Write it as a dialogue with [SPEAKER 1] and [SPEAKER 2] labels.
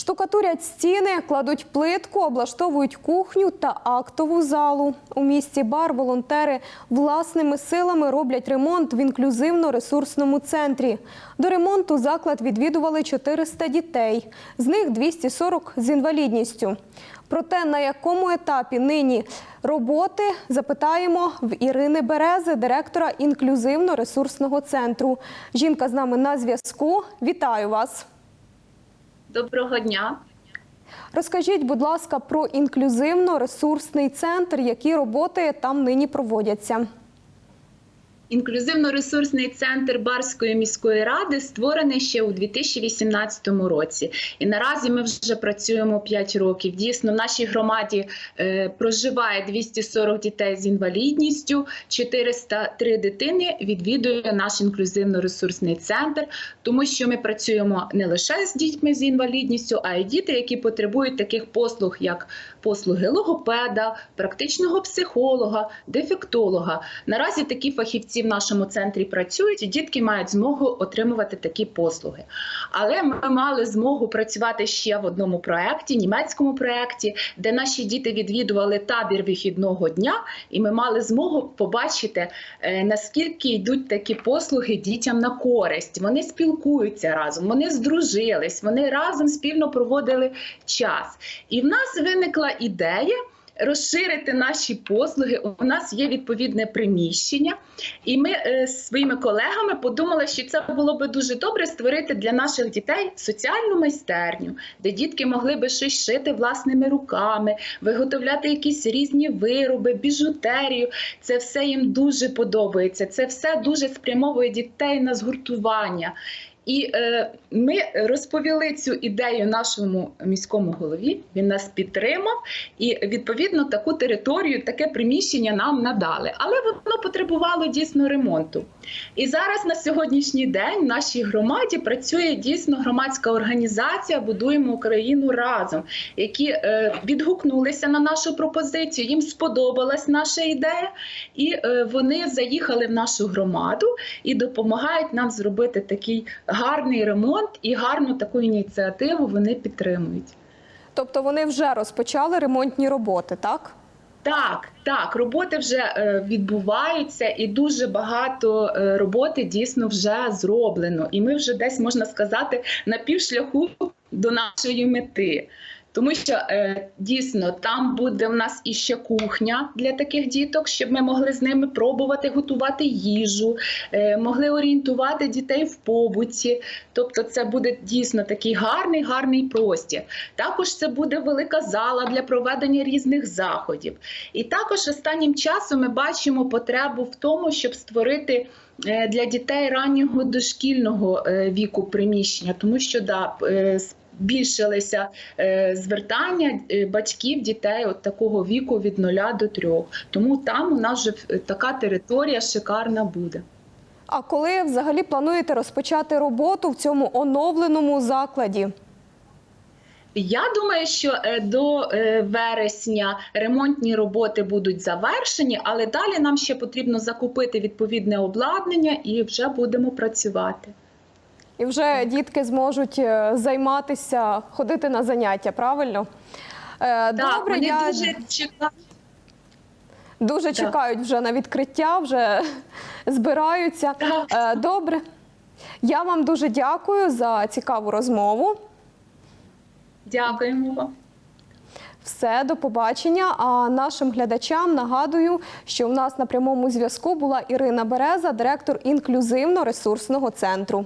[SPEAKER 1] Штукатурять стіни, кладуть плитку, облаштовують кухню та актову залу. У місті Бар волонтери власними силами роблять ремонт в інклюзивно-ресурсному центрі. До ремонту заклад відвідували 400 дітей, з них 240 з інвалідністю. Про те, на якому етапі нині роботи, запитаємо в Ірини Берези, директора інклюзивно-ресурсного центру. Жінка з нами на зв'язку. Вітаю вас.
[SPEAKER 2] Доброго дня.
[SPEAKER 1] Розкажіть, будь ласка, про інклюзивно-ресурсний центр, які роботи там нині проводяться.
[SPEAKER 2] Інклюзивно-ресурсний центр Барської міської ради створений ще у 2018 році. І наразі ми вже працюємо 5 років. Дійсно, в нашій громаді е, проживає 240 дітей з інвалідністю, 403 дитини відвідує наш інклюзивно-ресурсний центр, тому що ми працюємо не лише з дітьми з інвалідністю, а й діти, які потребують таких послуг, як послуги логопеда, практичного психолога, дефектолога. Наразі такі фахівці в нашому центрі працюють, і дітки мають змогу отримувати такі послуги. Але ми мали змогу працювати ще в одному проєкті, німецькому проєкті, де наші діти відвідували табір вихідного дня, і ми мали змогу побачити, е, наскільки йдуть такі послуги дітям на користь. Вони спілкуються разом, вони здружились, вони разом спільно проводили час. І в нас виникла ідея. Розширити наші послуги. У нас є відповідне приміщення, і ми е, з своїми колегами подумали, що це було би дуже добре створити для наших дітей соціальну майстерню, де дітки могли би щось шити власними руками, виготовляти якісь різні вироби, біжутерію. Це все їм дуже подобається. Це все дуже спрямовує дітей на згуртування. І е, ми розповіли цю ідею нашому міському голові. Він нас підтримав, і відповідно таку територію, таке приміщення нам надали. Але воно потребувало дійсно ремонту. І зараз на сьогоднішній день в нашій громаді працює дійсно громадська організація Будуємо Україну разом, які е, відгукнулися на нашу пропозицію. Їм сподобалась наша ідея, і е, вони заїхали в нашу громаду і допомагають нам зробити такий ремонт і гарну таку ініціативу вони підтримують.
[SPEAKER 1] Тобто вони вже розпочали ремонтні роботи, так?
[SPEAKER 2] Так, так, роботи вже е, відбуваються, і дуже багато е, роботи дійсно вже зроблено. І ми вже десь можна сказати на півшляху до нашої мети. Тому що е, дійсно там буде в нас іще кухня для таких діток, щоб ми могли з ними пробувати готувати їжу, е, могли орієнтувати дітей в побуті. Тобто, це буде дійсно такий гарний, гарний простір. Також це буде велика зала для проведення різних заходів. І також останнім часом ми бачимо потребу в тому, щоб створити. е, Для дітей раннього дошкільного е, віку приміщення, тому що да, е, збільшилися е, звертання е, батьків дітей от такого віку від 0 до 3. Тому там у нас вже е, така територія шикарна буде.
[SPEAKER 1] А коли взагалі плануєте розпочати роботу в цьому оновленому закладі?
[SPEAKER 2] Я думаю, що до вересня ремонтні роботи будуть завершені, але далі нам ще потрібно закупити відповідне обладнання і вже будемо працювати.
[SPEAKER 1] І вже дітки зможуть е, займатися, ходити на заняття, правильно? Е,
[SPEAKER 2] так,
[SPEAKER 1] Добре,
[SPEAKER 2] вони
[SPEAKER 1] я
[SPEAKER 2] дуже чекають.
[SPEAKER 1] дуже
[SPEAKER 2] Так.
[SPEAKER 1] чекають вже на відкриття, вже збираються.
[SPEAKER 2] Так.
[SPEAKER 1] Е, Добре. Я вам дуже дякую за цікаву розмову.
[SPEAKER 2] Дякуємо вам.
[SPEAKER 1] Все, до побачення. А нашим глядачам нагадую, що в нас на прямому зв'язку була Ірина Береза, директор інклюзивно-ресурсного центру.